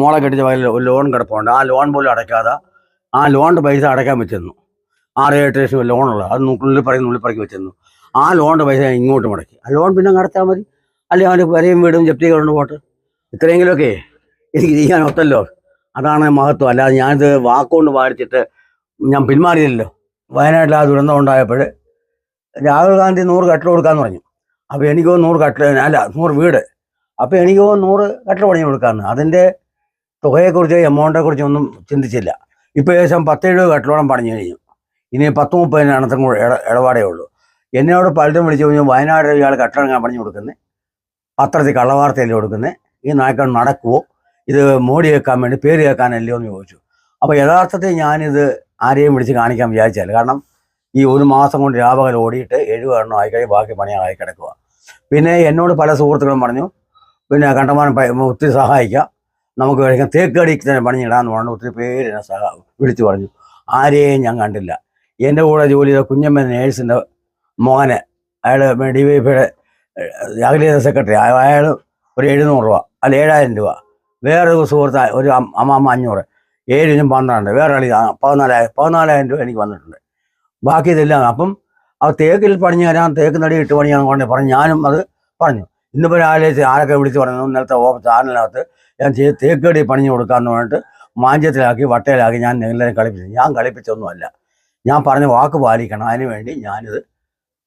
മോളെ കെട്ടിച്ച വകയിൽ ഒരു ലോൺ കിടപ്പുണ്ട്. ആ ലോൺ പോലും അടയ്ക്കാതെ ആ ലോണിന്റെ പൈസ അടയ്ക്കാൻ വെച്ചിരുന്നു. ആറ് എട്ട് ലക്ഷം ലോണുള്ളത് അത് ഉള്ളിൽ പറയും ഉള്ളിൽ പറക്കി വെച്ചിരുന്നു. ആ ലോണിന്റെ പൈസ ഇങ്ങോട്ട് മുടക്കി. ആ ലോൺ പിന്നെ അടച്ചാൽ മതി. അല്ലെങ്കിൽ അവന്റെ വരെയും വീടും ജപ്തി കൊണ്ട് പോട്ട്. ഇത്രയെങ്കിലുമൊക്കെ എനിക്ക് ചെയ്യാൻ ഒത്തല്ലോ. അതാണ് മഹത്വം. അല്ലാതെ ഞാനിത് വാക്കുകൊണ്ട് പാടിച്ചിട്ട് ഞാൻ പിന്മാറിയില്ലല്ലോ വയനാട്ടിൽ ആ ദുരന്തം ഉണ്ടായപ്പോൾ രാഹുൽ ഗാന്ധി നൂറ് കട്ടിൽ കൊടുക്കാന്ന് പറഞ്ഞു. അപ്പോൾ എനിക്കോ നൂറ് കട്ടിൽ അല്ല നൂറ് വീട്. അപ്പോൾ എനിക്കോ നൂറ് കട്ടിൽ പണി കൊടുക്കാമെന്ന് അതിന്റെ തുകയെക്കുറിച്ച് എമൗണ്ടിനെക്കുറിച്ച് ഒന്നും ചിന്തിച്ചില്ല. ഇപ്പോൾ ഏകദേശം പത്തേഴ് കട്ടിലോളം പണിഞ്ഞു കഴിഞ്ഞു. ഇനി പത്ത് മുപ്പതിനകത്തും കൂടെ ഇട ഇടപാടേ ഉള്ളൂ. എന്നോട് പലരും വിളിച്ചു കഴിഞ്ഞാൽ വയനാട് ഇയാൾ കട്ടിടങ്ങൾ പണിഞ്ഞു കൊടുക്കുന്നത് പത്രത്തിൽ കള്ളവാർത്തയല്ലേ കൊടുക്കുന്നത് ഈ നായ്ക്കൾ നടക്കുമോ ഇത് മോടി കേൾക്കാൻ വേണ്ടി പേര് കേൾക്കാനല്ലയോ എന്ന് ചോദിച്ചു. അപ്പോൾ യഥാർത്ഥത്തിൽ ഞാനിത് ആരെയും വിളിച്ച് കാണിക്കാൻ വിചാരിച്ചാൽ കാരണം ഈ ഒരു മാസം കൊണ്ട് രാപകൽ ഓടിയിട്ട് എഴുപത് എണ്ണം ആയിക്കഴിഞ്ഞ് ബാക്കി പണിയായി കിടക്കുക പിന്നെ എന്നോട് പല സുഹൃത്തുക്കളും പറഞ്ഞു പിന്നെ കണ്ടമാനം ഒത്തിരി സഹായിക്കാം. നമുക്ക് കഴിക്കാൻ തേക്കടി തന്നെ പണിഞ്ഞിടാന്ന് പറഞ്ഞു ഒത്തിരി പേര് എന്നെ സഹ വിളിച്ചു പറഞ്ഞു. ആരെയും ഞാൻ കണ്ടില്ല. എന്റെ കൂടെ ജോലി ചെയ്ത കുഞ്ഞമ്മ നേഴ്സിന്റെ മോനെ. അയാൾ ഡി വൈ പിയുടെ അഖിലേന്ത്യാ സെക്രട്ടറി. അയാൾ ഒരു എഴുന്നൂറ് രൂപ അല്ല ഏഴായിരം രൂപ. വേറൊരു സുഹൃത്ത് ഒരു അമ്മ അമ്മാമ്മ അഞ്ഞൂറ്. ഏഴിനും പന്ത്രണ്ട്. വേറെ ആളി പതിനാലായിരം പതിനാലായിരം രൂപ എനിക്ക് വന്നിട്ടുണ്ട്. ബാക്കി ഇതെല്ലാം അപ്പം ആ തേക്കിൽ പണിഞ്ഞ് തരാൻ തേക്ക് നടി ഇട്ട് പണിയാൻ കൊണ്ട് പറഞ്ഞു ഞാനും അത് പറഞ്ഞു. ഇന്നിപ്പോൾ രാവിലെ ആരൊക്കെ വിളിച്ച് പറഞ്ഞു? ഇന്നലത്തെ ഓഫ് ചാനലിനകത്ത് ഞാൻ ചെയ്ത് തേക്കടി പണിഞ്ഞു കൊടുക്കാമെന്ന് പറഞ്ഞിട്ട് മാഞ്ചത്തിലാക്കി വട്ടയിലാക്കി ഞാൻ എല്ലാവരും കളിപ്പിച്ചു. ഞാൻ കളിപ്പിച്ചൊന്നുമല്ല. ഞാൻ പറഞ്ഞ വാക്ക് പാലിക്കണം. അതിന് വേണ്ടി ഞാനിത്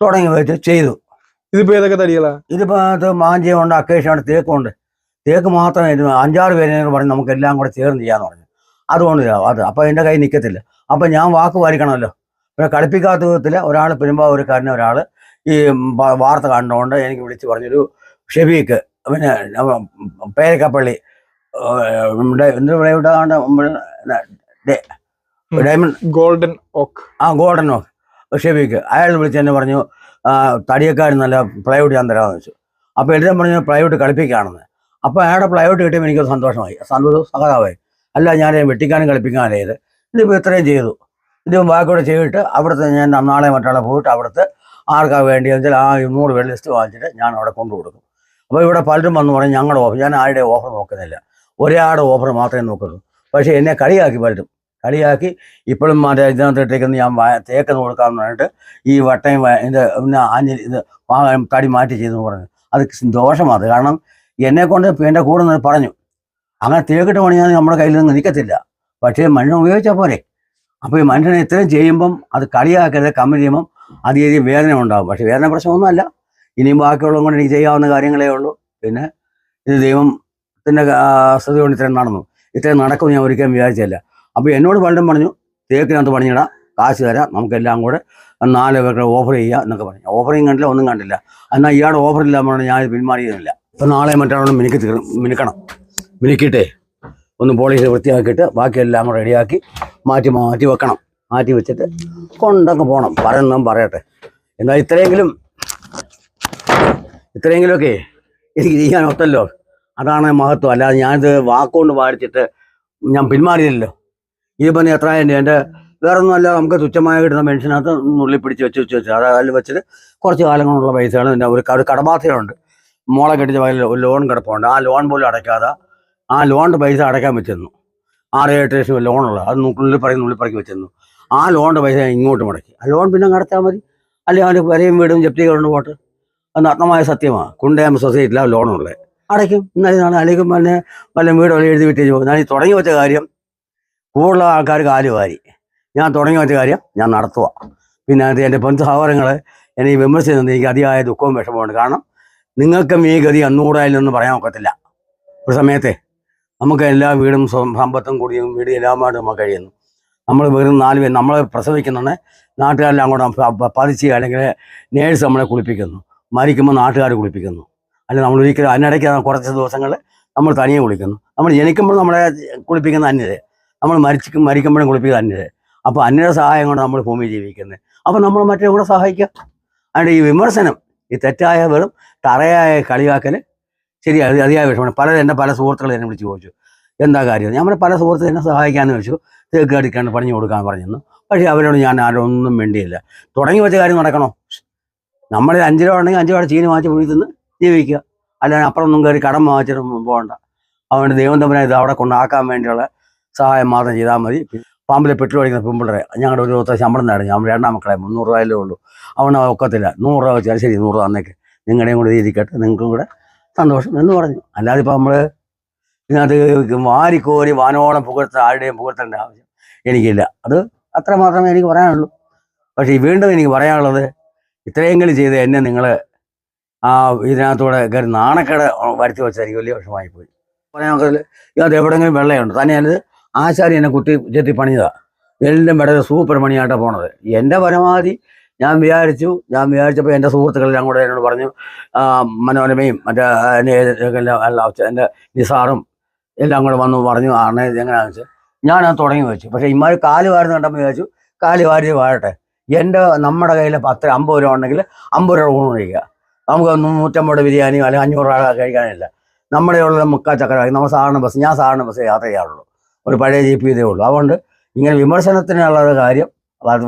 തുടങ്ങി വെച്ച് ചെയ്തു. ഇതിപ്പോ ഏതൊക്കെ തടികളാ? ഇതിപ്പോ മാഞ്ചയുണ്ട് അക്കേഷുണ്ട് തേക്കുണ്ട് തേക്ക് മാത്രം ഇത് അഞ്ചാറ് പേരെ പറഞ്ഞ് നമുക്ക് എല്ലാം കൂടെ ചേർന്ന് ചെയ്യാന്ന് പറഞ്ഞു. അതുകൊണ്ട് അത് അപ്പൊ എന്റെ കൈ നിൽക്കത്തില്ല അപ്പൊ ഞാൻ വാക്ക് പാലിക്കണമല്ലോ. പിന്നെ കളിപ്പിക്കാത്ത വിധത്തിൽ ഒരാൾ പെരുമ്പാവൂർക്കാരനെ ഒരാൾ ഈ വാർത്ത കണ്ടുകൊണ്ട് എനിക്ക് വിളിച്ച് പറഞ്ഞൊരു ഷെബീക്ക് പിന്നെ പേരക്കപ്പള്ളി ഏഹ്, എന്താ ഇവിടെ ഡയമണ്ട് ഗോൾഡൻ ഓക്ക്. ആ ഗോൾഡനോ ഷെബിക്ക് അയാൾ വിളിച്ച് എന്നെ പറഞ്ഞു തടിയക്കാരൻ നല്ല പ്ലൈവുഡ് ഞാൻ തരാമെന്ന് വെച്ചു. അപ്പോൾ എല്ലാം പറഞ്ഞു പ്ലൈവുഡ് കളിപ്പിക്കുകയാണെന്ന്. അപ്പോൾ അയാളുടെ പ്ലൈവുഡ് കിട്ടിയപ്പോൾ എനിക്ക് സന്തോഷമായി. സന്തോഷം സഹതാവായി അല്ല ഞാൻ വെട്ടിക്കാനും കളിപ്പിക്കാനും ചെയ്ത് ഇതിപ്പോൾ ഇത്രയും ചെയ്തു. ഇത് വാക്കോടെ ചെയ്തിട്ട് അവിടുത്തെ ഞാൻ നാളെ മറ്റാളെ പോയിട്ട് അവിടുത്തെ ആർക്കാ വേണ്ടിയെന്ന് വെച്ചാൽ ആ നൂറ് പേര് ലിസ്റ്റ് വാങ്ങിച്ചിട്ട് ഞാൻ അവിടെ കൊണ്ടു കൊടുക്കും അപ്പോൾ ഇവിടെ പലരും വന്ന് പറഞ്ഞു ഞങ്ങളുടെ ഓഫർ ഞാൻ ആരുടെ ഓഫർ നോക്കുന്നില്ല. ഒരാളുടെ ഓഫർ മാത്രമേ നോക്കുള്ളൂ. പക്ഷേ എന്നെ കളിയാക്കി പലരും. കളിയാക്കി ഇപ്പോഴും മറ്റേ ഇതിനകത്തിട്ടേക്കുന്ന ഞാൻ തേക്കെന്ന് കൊടുക്കാമെന്ന് പറഞ്ഞിട്ട് ഈ വട്ടയും ഇത് പിന്നെ ആഞ്ഞിൽ ഇത് തടി മാറ്റി ചെയ്തെന്ന് പറഞ്ഞു. അത് ദോഷമാണ്. കാരണം എന്നെ കൊണ്ട് എന്റെ കൂടെ നിന്ന് പറഞ്ഞു. അങ്ങനെ തേക്കിട്ട് പണിയാൻ നമ്മുടെ കയ്യിൽ നിന്ന് നിൽക്കത്തില്ല പക്ഷേ മനുഷ്യൻ ഉപയോഗിച്ചാൽ പോരെ. അപ്പോൾ ഈ മനുഷ്യനെ ഇത്രയും ചെയ്യുമ്പം അത് കളിയാക്കരുത് കമ്മി ചെയ്യുമ്പം അധികം വേദന ഉണ്ടാകും പക്ഷേ വേദന പ്രശ്നമൊന്നുമല്ല. ഇനിയും ബാക്കിയുള്ളതും കൊണ്ട് എനിക്ക് ചെയ്യാവുന്ന കാര്യങ്ങളേ ഉള്ളൂ. പിന്നെ ഇത് ദൈവത്തിന്റെ സ്ഥിതി കൊണ്ട് ഇത്രയും നടന്നു. ഇത്രയും നടക്കും ഞാൻ ഒരിക്കലും വിചാരിച്ചില്ല അപ്പോൾ എന്നോട് പലരും പറഞ്ഞു തേക്കിനകത്ത് പണിയിടാം കാശ് തരാം നമുക്കെല്ലാം കൂടെ നാല് പേർക്ക് ഓഫർ ചെയ്യുക എന്നൊക്കെ പറഞ്ഞു. ഓഫറിങ് കണ്ടില്ല ഒന്നും കണ്ടില്ല. എന്നാൽ ഇയാളുടെ ഓഫർ ഇല്ല പറഞ്ഞു ഞാൻ പിന്മാറിയതില്ല ഇപ്പം നാളെ മറ്റാളോട് മിനുക്കി തീർ മിനുക്കണം. മിനുക്കിയിട്ടേ ഒന്ന് പോളിഷ് വൃത്തിയാക്കിയിട്ട് ബാക്കിയെല്ലാം കൂടെ റെഡിയാക്കി മാറ്റി മാറ്റി വെക്കണം. മാറ്റി വെച്ചിട്ട് കൊണ്ടൊക്കെ പോകണം പറയുന്നതും പറയട്ടെ. എന്നാൽ ഇത്രയെങ്കിലും ഇത്രയെങ്കിലുമൊക്കെ എനിക്ക് ചെയ്യാൻ ഒത്തല്ലോ. അതാണ് മഹത്വം. അല്ലാതെ ഞാനിത് വാക്കുകൊണ്ട് വാരിച്ചിട്ട് ഞാൻ പിന്മാറിയില്ലല്ലോ. ഈ നീ എത്ര ആയിരം എന്റെ വേറെ ഒന്നുമല്ല നമുക്ക് തുച്ഛമായി കിട്ടുന്ന പെൻഷനകത്ത് നുള്ളി പിടിച്ച് വെച്ച് വെച്ച് വെച്ച് അത് അതിൽ വെച്ചിട്ട് കുറച്ച് കാലം കൊണ്ടുള്ള പൈസകൾ എന്റെ ഒരു കടബാധ്യതയുണ്ട്. മോളെ കെട്ടിച്ച വയലിൽ ഒരു ലോൺ കിടപ്പുണ്ട്. ആ ലോൺ പോലും അടയ്ക്കാതെ ആ ലോണിന്റെ പൈസ അടയ്ക്കാൻ വെച്ചിരുന്നു. ആറ് ഏഴ് ലക്ഷം ലോണുള്ള അത് നുള്ളിൽ പറയും നുള്ളിൽ പറക്കി വെച്ചിരുന്നു. ആ ലോണിന്റെ പൈസ ഇങ്ങോട്ട് മുടക്കി. ആ ലോൺ പിന്നെ അടച്ചാൽ മതി. അല്ലെങ്കിൽ അവന്റെ വരെയും വീടും ജപ്തി കൊണ്ട് പോട്ട്. അത് നഗ്നമായ സത്യമാണ് കുണ്ടയാമ സൊസൈറ്റിയിലാണ് ലോണുള്ളത് അടയ്ക്കും. എന്നാലും നാളെ അല്ലെങ്കിൽ പിന്നെ വല്ല വീട് വല്ല എഴുതി വിട്ടേച്ച് പോകും. ഞാൻ ഈ തുടങ്ങി വെച്ച കാര്യം കൂടുതൽ ആൾക്കാർ കാൽ വാരി. ഞാൻ തുടങ്ങി വെച്ച കാര്യം ഞാൻ നടത്തുക പിന്നെ അത് എന്റെ പെൺ സഹോദരങ്ങൾ എന്നെ ഈ വിമർശിക്കുന്നത് എനിക്ക് അതിയായ ദുഃഖവും വിഷമമുണ്ട് കാരണം നിങ്ങൾക്കും ഈ ഗതി അന്നുകൂടായാലും എന്ന് പറയാൻ ഒക്കത്തില്ല. ഒരു സമയത്തെ നമുക്ക് എല്ലാ വീടും സമ്പത്തും കൂടിയും വീട് എല്ലാമായിട്ട് നമുക്ക് കഴിയുന്നു. നമ്മൾ വെറും നാല് പേര് നമ്മളെ പ്രസവിക്കുന്നുണ്ട് നാട്ടുകാരെല്ലാം കൂടെ പതിച്ച് അല്ലെങ്കിൽ നേഴ്സ് നമ്മളെ കുളിപ്പിക്കുന്നു. മരിക്കുമ്പോൾ നാട്ടുകാർ കുളിപ്പിക്കുന്നു. അല്ല നമ്മൾ ഒരിക്കലും അതിനിടയ്ക്ക് കുറച്ച് ദിവസങ്ങൾ നമ്മൾ തനിയെ കുളിക്കുന്നു. നമ്മൾ ജനിക്കുമ്പോൾ നമ്മളെ കുളിപ്പിക്കുന്ന അന്യര്. നമ്മൾ മരിച്ച് മരിക്കുമ്പോഴും കുളിപ്പിക്കുന്ന അന്യര്. അപ്പോൾ അന്യരുടെ സഹായം കൊണ്ട് നമ്മൾ ഭൂമി ജീവിക്കുന്നത് അപ്പോൾ നമ്മൾ മറ്റേ കൂടെ സഹായിക്കാം അതിന്റെ ഈ വിമർശനം ഈ തെറ്റായ വെറും തറയായ കളിയാക്കൽ ശരി അത് അതിയായ വിഷമാണ് പല എന്റെ പല സുഹൃത്തുക്കൾ എന്നെ വിളിച്ച് ചോദിച്ചു എന്താ കാര്യം? ഞാൻ പല സുഹൃത്തുക്കൾ എന്നെ സഹായിക്കാമെന്ന് ചോദിച്ചു. തേക്ക് അടിക്കാണ്ട് പണിഞ്ഞു കൊടുക്കാൻ പറഞ്ഞിരുന്നു. പക്ഷേ അവരോട് ഞാൻ ആരൊന്നും വേണ്ടിയില്ല തുടങ്ങി വെച്ച കാര്യം നടക്കണോ? നമ്മൾ അഞ്ച് രൂപ ഉണ്ടെങ്കിൽ അഞ്ച് രൂപ ചീനി മാറ്റി നിന്ന് ജീവിക്കുക. അല്ലാതെ അപ്പുറം ഒന്നും കയറി കടം വാങ്ങിച്ചിട്ട് പോകണ്ട. അതുകൊണ്ട് ദൈവം തമ്മിലെ ഇത് അവിടെ കൊണ്ടാക്കാൻ വേണ്ടിയുള്ള സഹായം മാത്രം ചെയ്താൽ മതി. പാമ്പിലെ പെട്രോൾ അടിക്കുന്ന പെമ്പിള്ളറെ ഞങ്ങളുടെ ഒരു ദിവസത്തെ ശമ്പളം നേടും ഞാൻ രണ്ടാം മക്കളെ മുന്നൂറ് രൂപയല്ലേ ഉള്ളൂ. അവന് ഒക്കത്തില്ല. നൂറ് രൂപ വെച്ചാൽ ശരി നൂറ് രൂപ തന്നേക്ക്. നിങ്ങളുടെയും കൂടെ ഇരിക്കട്ടെ നിങ്ങൾക്കും കൂടെ സന്തോഷം എന്ന് പറഞ്ഞു. അല്ലാതെ ഇപ്പം നമ്മൾ ഇതിനകത്ത് വാരിക്കോരി വാനോളം പുകഴ്ത്ത ആരുടെയും പുകഴ്ത്തേണ്ട ആവശ്യം എനിക്കില്ല. അത് അത്ര മാത്രമേ എനിക്ക് പറയാനുള്ളൂ. പക്ഷേ വീണ്ടും എനിക്ക് പറയാനുള്ളത് ഇത്രയെങ്കിലും ചെയ്ത് എന്നെ നിങ്ങൾ ആ ഇതിനകത്തൂടെ കയറി നാണക്കേട് വരുത്തി വെച്ചായിരിക്കും വലിയ വിഷമായി പോയി പറയാൻ ഇതിനകത്ത് എവിടെയെങ്കിലും വെള്ളയുണ്ട്. തന്നെയാണ് ആശാരി എന്നെ കുത്തി ചെത്തി പണിതാണ് എല്ലാം വളരെ സൂപ്പർ പണിയായിട്ടാണ് പോണത്. എന്റെ പരമാവധി ഞാൻ വിചാരിച്ചു ഞാൻ വിചാരിച്ചപ്പോൾ എന്റെ സുഹൃത്തുക്കളെല്ലാം കൂടെ എന്നോട് പറഞ്ഞു മനോരമയും മറ്റേ എന്റെ എല്ലാം എന്റെ നിസാറും എല്ലാം കൂടെ വന്നു പറഞ്ഞു ആണ് എങ്ങനെയാണെന്ന് വെച്ചാൽ ഞാനത് തുടങ്ങി വെച്ചു. പക്ഷേ ഇമാർ കാൽ വാരുന്ന കണ്ടപ്പോൾ വിചാരിച്ചു കാൽ വാരി വാഴട്ടെ എന്റെ നമ്മുടെ കയ്യിൽ പത്ത് അമ്പത് രൂപ ഉണ്ടെങ്കിൽ അമ്പത് രൂപ ഊണ് കഴിക്കുക. നമുക്ക് നൂറ്റമ്പത് ബിരിയാണി അല്ലെങ്കിൽ അഞ്ഞൂറ് രൂപ കഴിക്കാനില്ല. നമ്മുടെ ഉള്ള മുക്കാ ചക്കര നമ്മൾ സാധാരണ ബസ് ഞാൻ സാധാരണ ബസ് യാത്ര ചെയ്യാറുള്ളൂ. ഒരു പഴയ ജീപ്പ് ഇതേ ഉള്ളൂ. അതുകൊണ്ട് ഇങ്ങനെ വിമർശനത്തിനുള്ള കാര്യം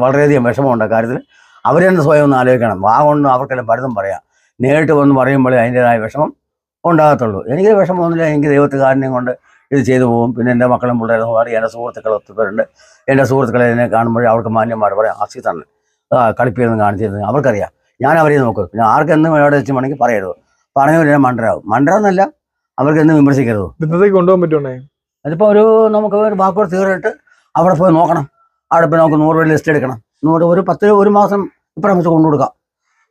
വളരെയധികം വിഷമമുണ്ട് കാര്യത്തിൽ. അവർ തന്നെ സ്വയം ഒന്ന് ആലോചിക്കണം. വാ കൊണ്ട് അവർക്കെല്ലാം പലതും പറയാം. നേരിട്ട് വന്ന് പറയുമ്പോഴേ അതിന്റെതായ വിഷമം ഉണ്ടാകത്തുള്ളൂ. എനിക്ക് വിഷമം ഒന്നുമില്ല എനിക്ക് ദൈവത്തുകാരനെയും കൊണ്ട് ഇത് ചെയ്തു പോകും. പിന്നെ എന്റെ മക്കളും പിള്ളേരും പാടി എന്റെ സുഹൃത്തുക്കൾ ഒത്തുപേരുണ്ട് എന്റെ സുഹൃത്തുക്കളെ എന്നെ കാണുമ്പോഴേ അവർക്ക് മാന്യന്മാർ പറയാം ആസി തന്നെ ആ കാണിച്ചിരുന്നു അവർക്കറിയാം ഞാൻ അവരെ നോക്കും. പിന്നെ ആർക്കെന്നും എവിടെ വെച്ച് വേണമെങ്കിൽ പറയരുത്. പറഞ്ഞവരെ മണ്ടരാകും മണ്ടരാന്നല്ല അവർക്ക് എന്നും വിമർശിക്കരുത് ബിന്ദത്തേക്ക് കൊണ്ടുപോകാൻ പറ്റുണ്ടേ അതിപ്പോൾ ഒരു നമുക്ക് ഒരു വാക്കോട് തീർന്നിട്ട് അവിടെ പോയി നോക്കണം. അവിടെ പോയി നമുക്ക് നൂറ് രൂപ ലിസ്റ്റ് എടുക്കണം. നൂറ് ഒരു പത്ത് ഒരു മാസം ഇപ്പം വെച്ച് കൊണ്ടു കൊടുക്കാം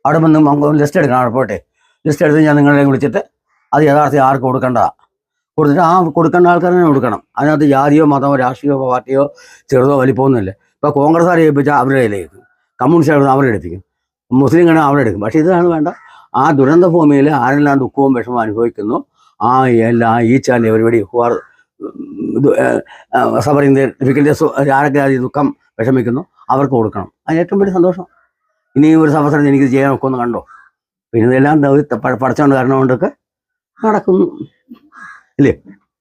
അവിടെ വന്ന് നമുക്ക് ലിസ്റ്റ് എടുക്കണം. അവിടെ പോട്ടെ ലിസ്റ്റ് എടുത്ത് ഞാൻ നിങ്ങളെ വിളിച്ചിട്ട് അത് യഥാർത്ഥം ആർക്ക് കൊടുക്കേണ്ടതാണ് കൊടുത്തിട്ട് ആ കൊടുക്കേണ്ട ആൾക്കാരെ കൊടുക്കണം. അതിനകത്ത് ജാതിയോ മതമോ രാഷ്ട്രീയോ പാർട്ടിയോ ചെറുതോ വലിപ്പമൊന്നുമില്ല. ഇപ്പോൾ കോൺഗ്രസ്സുകാരെ ഏൽപ്പിച്ചാൽ അവരുടെ കയ്യിലേക്ക്. കമ്മ്യൂണിസ്റ്റുകാർ അവരെ എടുപ്പിക്കും മുസ്ലിം അവിടെ എടുക്കും. പക്ഷെ ഇതാണ് വേണ്ട. ആ ദുരന്ത ഭൂമിയിൽ ആരെല്ലാം ദുഃഖവും വിഷമവും അനുഭവിക്കുന്നു ആ എല്ലാ ഈ ചാനൽ പരിപാടി ഹു ആർ സഫറിങ് ഡിഫിക്കൽറ്റീസ് ആരൊക്കെ അത് ദുഃഖം വിഷമിക്കുന്നു അവർക്ക് കൊടുക്കണം. അതിന് ഏറ്റവും വലിയ സന്തോഷം. ഇനി ഒരു അവസരം എനിക്ക് ചെയ്യാൻ ഒക്കൊന്ന് കണ്ടോ? പിന്നെ ഇതെല്ലാം പഠിച്ചുകൊണ്ട് കാരണം കൊണ്ടൊക്കെ നടക്കുന്നു. ഇല്ലേ?